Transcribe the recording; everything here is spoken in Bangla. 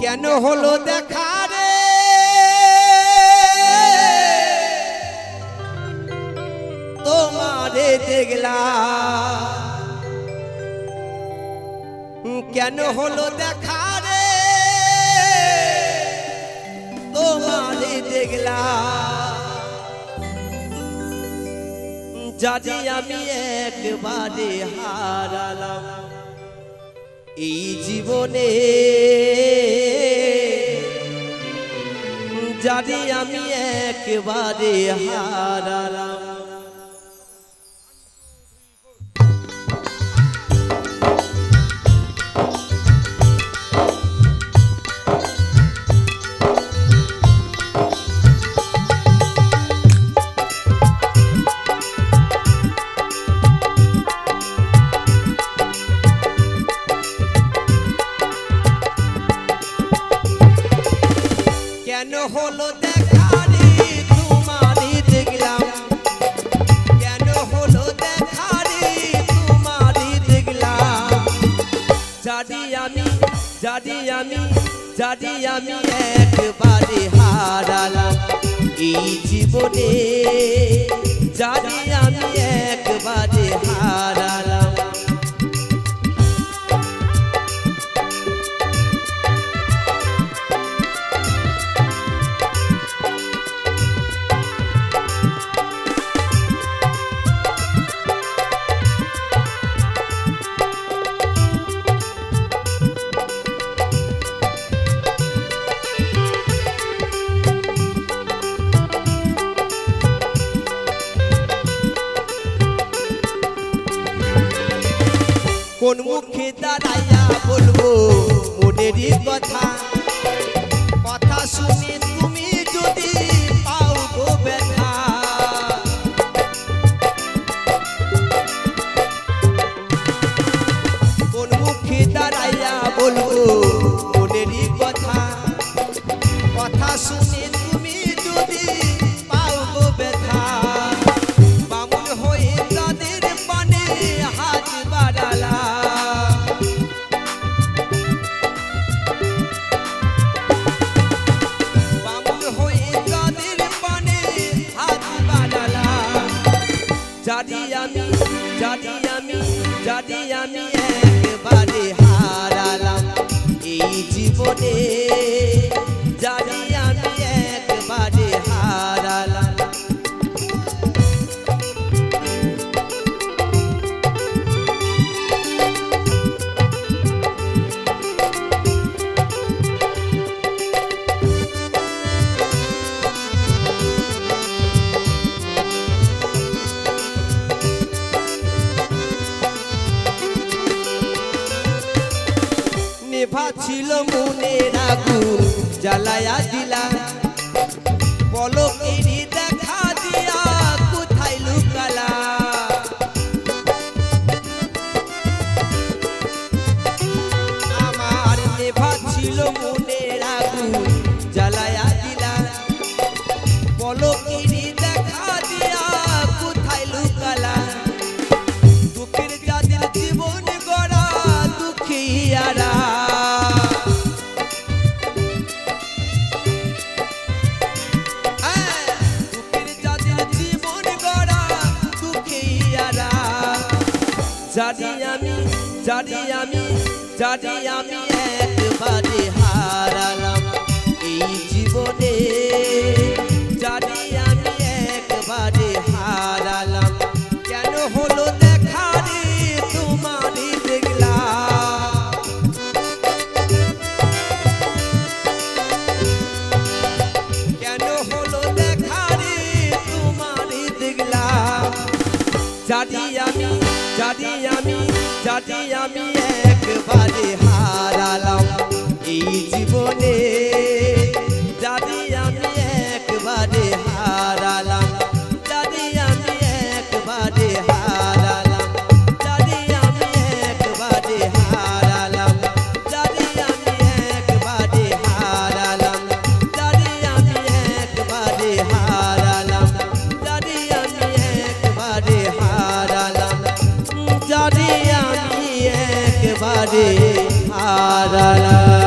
কেন হলো দেখা রে? তোমারে দেখলা কেন হলো দেখা রে? তোমারে দেখলা যদি আমি একবারে হারালাম। এই জীবনে যদি আমি একবারে হারালাম। হলো দেখা রে, তোমারই দেখলাম। কেন হলো দেখা রে, তোমারই দেখলাম। জানি আমি জানি আমি জানি আমি একবারে হারালাম। এই জীবনে জানি আমি একবারে হারালাম। কোন মুখে দাঁড়াইয়া বলব? মনেরই কথা। কথা শুনে তুমি যদি কোন মুখে দাঁড়াইয়া বলব? মনেরই কথা। কথা শুনে জানি আমি জানি আমি জানি আমি একবারে হারালাম এই জীবনে ছিল মনের আগুন জ্বালায়া দিলা। পলকেরই দেখা দিয়া কোথায় লুকালা? আমার নেভা ছিল মনের জানি আমি জানি আমি জানি আমি একবারে হারালাম এই জীবনে জানি আমি একবারে হারালাম কেন হলো দেখা রে তোমারই দেখলাম কেন হলো দেখা রে তোমারই দেখলাম আমি জানি যদি আমি একবারে হারালাম এই জীবনে আরে আরালা